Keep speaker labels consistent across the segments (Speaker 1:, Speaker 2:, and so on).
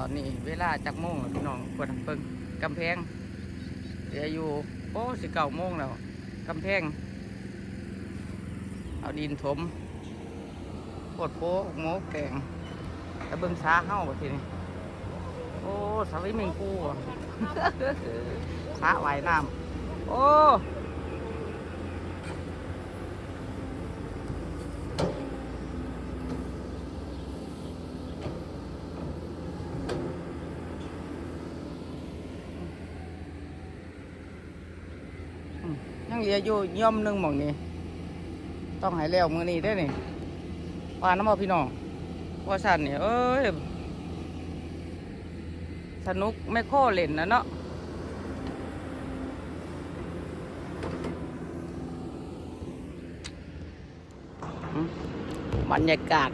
Speaker 1: ตอนนี้เวลาจักโมงแล้วพี่น้องควรเพิ่งกำแพงเดี๋ยวอยู่โอ้สิเก้าโมงแล้วกำแพง เอาดินถมโคตรโป๊ะโมกแกงแต่เบิ่งช้าเฮ้าบ่ทีนี้โอ้สวิมิงกูอะช้าว่ายน้ำโอ้ เหลืออยู่ย่อมหนึงหมองนี้ ต้องหายแล้วมือนี้ได้นี่ว่านน้ำมอพี่น้องว่าสันนี่เอ้ยสนุกไม่โค่เล่นนะเนาะบรรยากาศ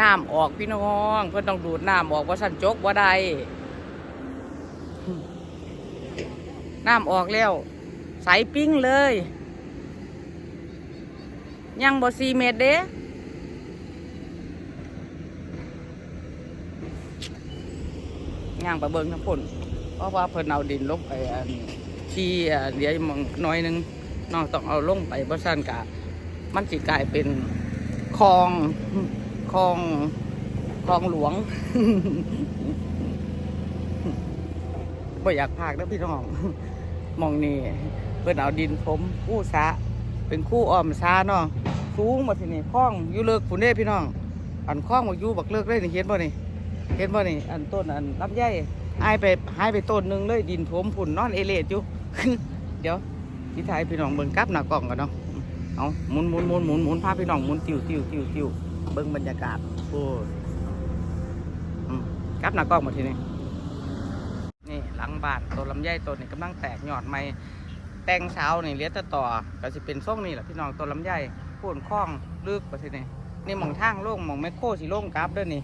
Speaker 1: น้ำออกพี่น้อง เพื่อนต้องดูดน้ำออกว่าสันจกว่าใดน้ำออกแล้ว ใสปิ้งเลย ยังบ่สี่เมตรเด้ย่างไปเบิ่งทั้งพุ่นเพราะว่าเพิ่นเอาดินลงไปที่เดี๋ยมองน้อยหนึงน้องต้องเอาลงไปเพราะสั่นกะมันสิกลายเป็นคลองคลองคลองหลวงบ่อยากพากนะพี่น้องมองนี่ เพิ่นเอาดินผมคู่สะเป็นคู่อ้อมซาเนาะสูงมาทีนี่คล้องอยู่เลิกฝุ่นเด้พี่น้อง อันคล้องมาอยู่บักเลิกเลยนี่เห็นบ่นี่เห็นบ่นี่อันต้นอันลำไยอายไปหายไปต้นหนึงเลยดินถมฝุ่นนอนเอเลดอยู่เดี๋ยวที่ไทยพี่น้องเบิ่งกลับหน้ากล้องกันเนาะเอาหมุนหมุนหมุนหมุนหมุนพาพี่น้องหมุนติวติวติวติวเบิ่งบรรยากาศโอ้กลับหน้ากล้องมาทีนี้นี่หลังบ้านต้นลำไยต้นนี่กำลังแตกยอดใหม่ แต่งเช้านี่เลี้ยแต่ต่อก็จะเป็นส่งนี่แหละพี่น้องต้นลำไยโค่นคล้องลึกไปทีนี่นี่มองทางโล่งมองแมคโครสิโล่งกราฟเด้วยนี่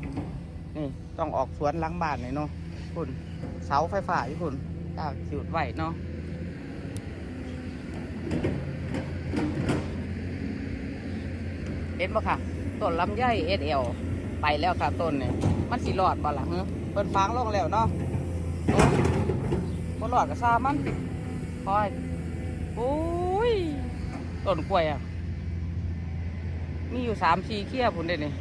Speaker 1: นี่ต้องออกสวนหลังบ้านนี่เนาะคุณเสาไฟฟ้าอยู่คุณตากสิวดไหวเนาะเห็นปะค่ะต้นลำไยเอสเอลไปแล้วค่ะต้นนี่มันสิรอดบ่ล่ะเฮ้เปิดฟางลงแล้วเนาะบ่หลอดกับซามันคอย โอ้ย ต้นกล้วยอะ มีอยู่สามสี่เขี้ยพุ่นเด้นี่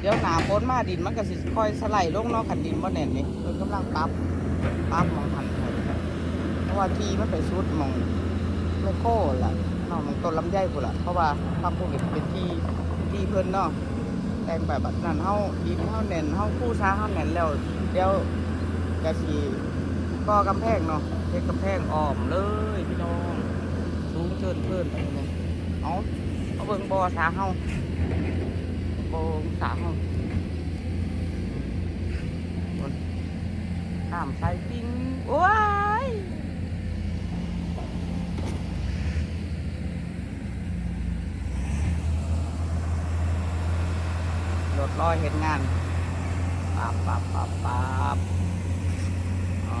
Speaker 1: เดี๋ยวหนาฝนมาดินมันก็สิค่อยสไลด์ลงนาะขันดินบ่แน่นนี่เพิ่นกำลังปรับปรับมองทันเพราะว่าทีมันไปสุดมองไม่โค้ล่ะนาะหมองต้นลำไยพุ่นล่ะเพราะว่าทำพวกนี้เป็นที่ที่เพิ่นเนาะแต่งแบบนั้นเฮาดินเฮาแน่นเฮาคู่ช้าเฮาแน่นแล้วเดี๋ยวกะสีก็กำแพงเนาะ เฮ็ดกำแพงอ้อมเลยพี่น้องสูงเชิญเพิ่นเลยเอาเอาเบิ่งบ่อสาเฮาบ่อสาเฮาน้ำใสปิ้งโอ้ยรถลอยเห็นงานปับปับปับปับอ๋อ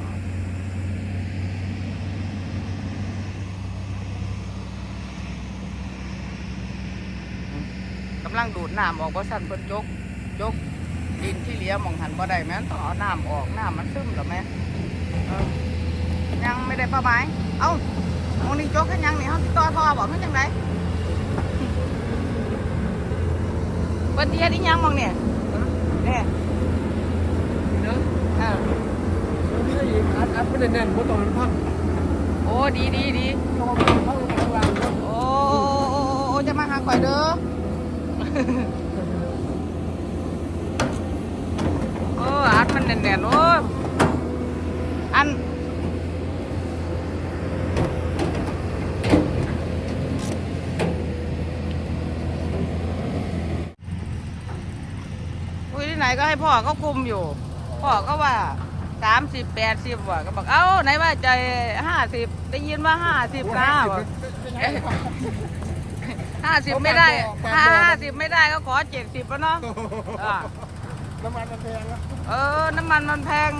Speaker 1: อ๋อกำลังดูดน้ำออกเพราะสั่นเพิ่นจกจกดินที่เหลี้ยมองหันบ่ได้แม่นต้องเอาน้ำออกน้ำมันซึมหรอแม่เออยังไม่ได้เป้าหมายเอ้ามองนี่จกให้ยังนี่เขาติดต่อท่อบอกให้จังไดเพิ่นสิเฮ็ดอีหยังมองเนี่ยเนี่ย
Speaker 2: นะ
Speaker 1: เออ
Speaker 2: ไม่ได้ยิงอัดอัดไม่ได้แน่นเพราะตอนนั้นพัง
Speaker 1: โอ้ดีดีดี
Speaker 2: เข้ามาเข้าลงข้างล่างครับ
Speaker 1: โอ้โอ้โอ้จะมาหาข่อยเด้อ โอ้อัดมันแน่นๆโอ้อันโอ้ไหนก็ให้พ่อเขาคุมอยู่ พ่อก็ว่าสามสิบแปดสิบว่ะก็บอกเอ้าไหนว่าใจห้าสิบได้ยินว่าห้าสิบนะ ห้าสิบไม่ได้ห้าสิบไม่ได้ก็ขอเจ็ดสิบแล้วเนาะอะ
Speaker 2: น้ำมันมันแพงแล้ว
Speaker 1: เออ น้ำมันมันแพง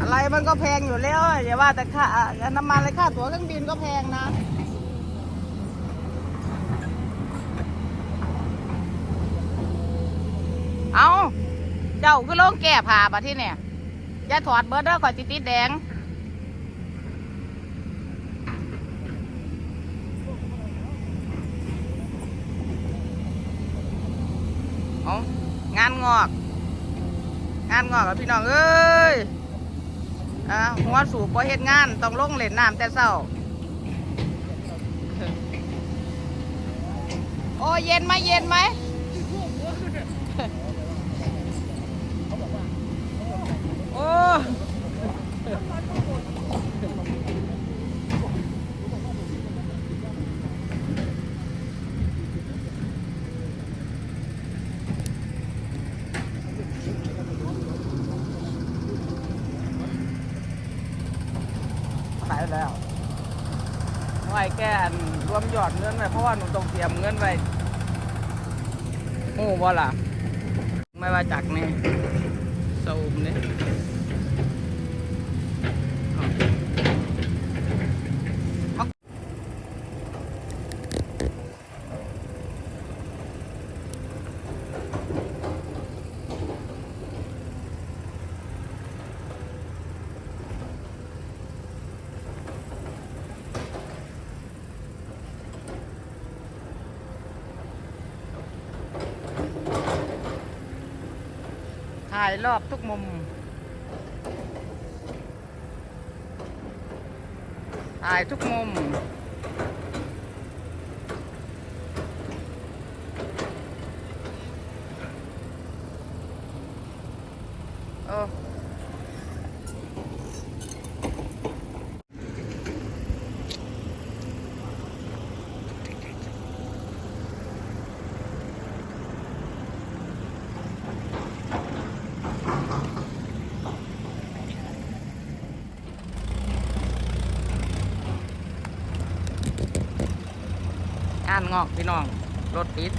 Speaker 1: อะไรมันก็แพงอยู่แล้วอย่าว่าแต่ค่าน้ำมันเลยค่าตั๋วเครื่องบินก็แพงนะเอาเจ้าคือลงแก่ผ่าปะที่เนี่ยอย่าถอดเบิร์ดเด้อข่อยติดติดแดง เอางานงอก งานงอกกับพี่น้องเอ้ยอ่าหัวสูบพอเฮ็ดงานต้องลงเล่นน้ำแต่เช้า โอ้เย็นไหมเย็นไหมโอ้ ขายแล้วไว้แก่นรวมยอดเงินไว้เพราะว่าหนูต้องเตรียมเงินไว้โอ้บ่ล่ะไม่ว่าจากนี่สูมนี่ถ่ายรอบทุกมุม ถ่ายทุกมุม งอกพี่น้อง รถติด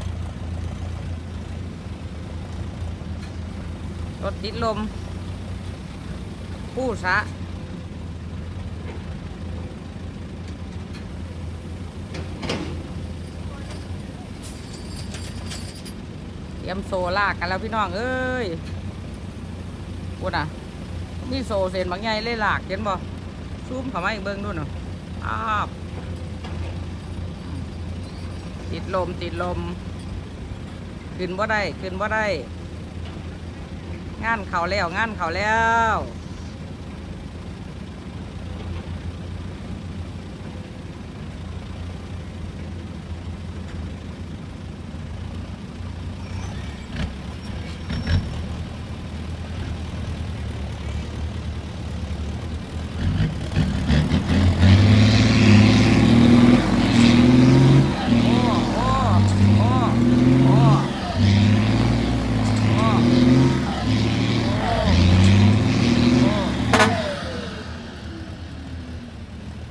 Speaker 1: รถติดลม ผู้สะเตรียมโซลากกันแล้วพี่น้อง เอ้ยพูดอะ มีโซเซนบางใหญ่เลยลากเห็นบ่ซูมเข้ามาอีกเบิ้งดูหน่อยอ้าว ติดลมติดลม ขึ้นบ่ได้ขึ้นบ่ได้ งานเขาแล้วงานเขาแล้ว โอ้โอ้โอ้โอ้โอ้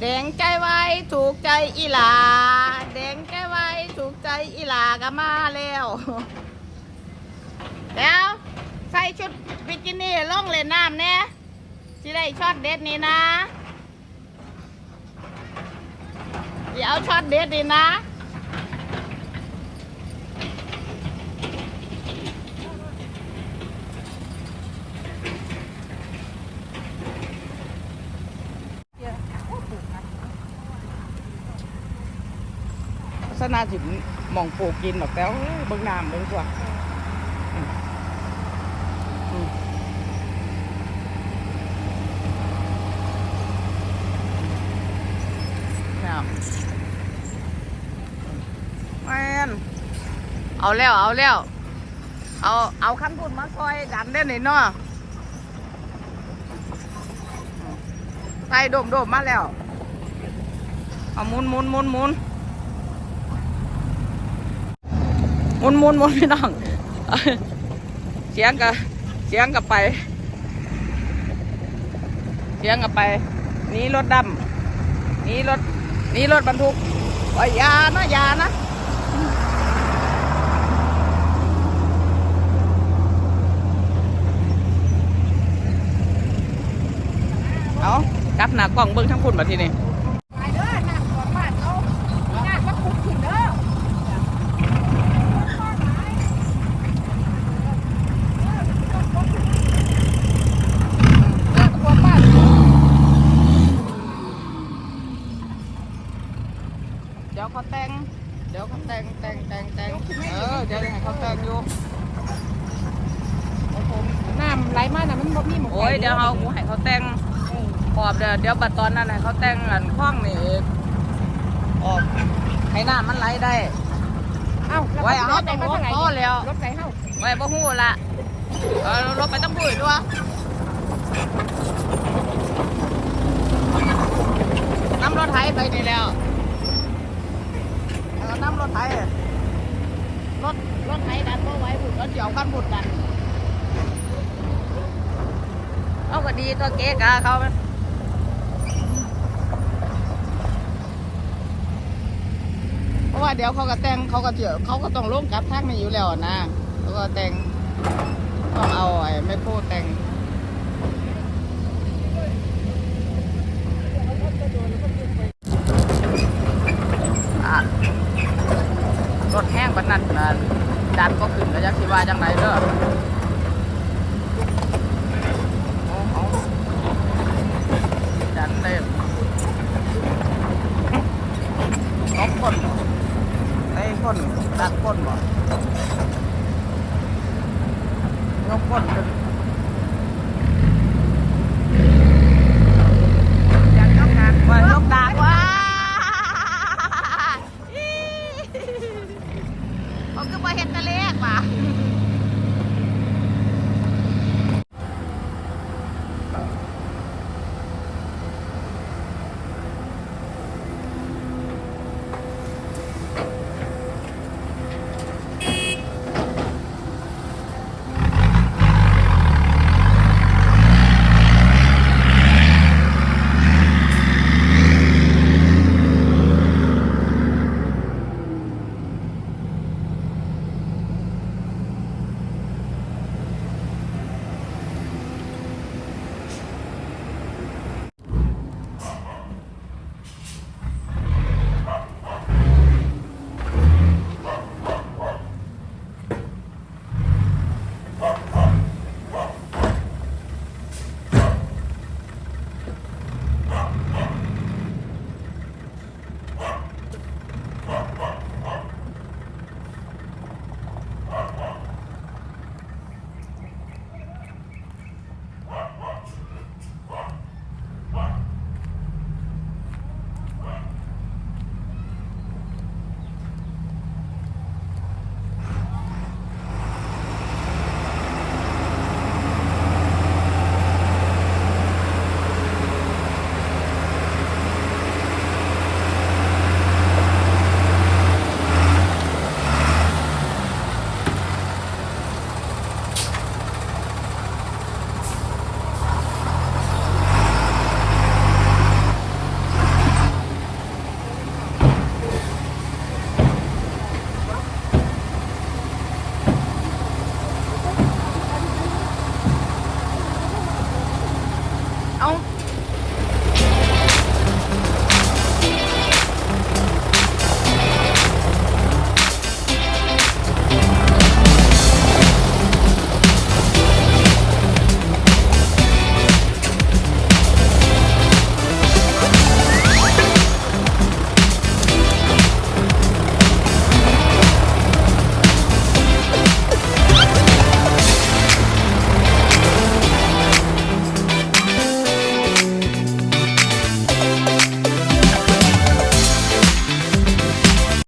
Speaker 1: แดงใจไว้ถูกใจอีหลา แดงใจไว้ถูกใจอีหลาก็มาแล้วแล้วใส่ชุดบิกินี่ล่องเล่นน้ำเนี่ยจะได้ช็อตเด็ดนี่นะเดี๋ยวช็อตเด็ดนี่นะ นาสิหมองปลูกกินหรอกแล้วเบิ่งน้ำเบิ่งกว่าอืมอืมน้ำแม่นเอาแล้ว เอาแล้ว เอาเอาขั้นพูดมาซอยดันได้หน่อยเนาะใส่โดมโดมๆมาแล้ว เอาหมุนหมุนหมุนหมุน มุนมุนมุนพี่น้อง เสียงกับเสียงกับไป เสียงกับไป นี้รถดำนี้รถนี้รถบรรทุกโอ้ยยานะยานะเอากลับหน้ากล้องเบิ้งทั้งพุ่นมาทีนี้
Speaker 3: ไปเด้อน้ำของบ้านเขาญาติว่าคุกขึ้นเด้อ
Speaker 1: เดี๋ยวเขาแต่ง เดี๋ยวเขาแต่งแต่งแต่งแต่งเออเดี๋ยวให้เขาแต่งอยู่
Speaker 3: น้ำไหลมาน่ะมันบ่มีหมอง
Speaker 1: โอ้ยเดี๋ยวเขากูให้เขาแต่งขอบเดี๋ยวเดี๋ยวบัดตอนนั้นให้เขาแต่งอันคล้องนี่ออกให้น้ำมันไหลได้
Speaker 3: เอ้า
Speaker 1: ไว้เอา
Speaker 3: รถไปมาทางไหน
Speaker 1: พอแล้ว
Speaker 3: รถไปเฮา
Speaker 1: ไว้บ่ฮู้ละเออรถไปต้องพูดด้วยน้ำรถไถไปนี่แล้วเอา น้ำรถไถรถรถไถดันบ่ไหว้บุดรถเจียวกันบุดดันเอาก็ดีตัวเก๊กะเขามันเพราะว่าเดี๋ยวเขาก็แต่งเขาก็เจียวเขาก็ต้องลงกลับทางนี้อยู่แล้วนะเขาก็แต่งต้องเอาไอ้ไม่พูดแต่ง อะรถแห้งปา นั้นนะดันก็ขึ้นแล้วจะคิดว่าจังไรเด้อดันเต็มนกคนไอ้คนดันคนบ่นกคนขึ้นอยากยกดากว่ายกดากว่า เ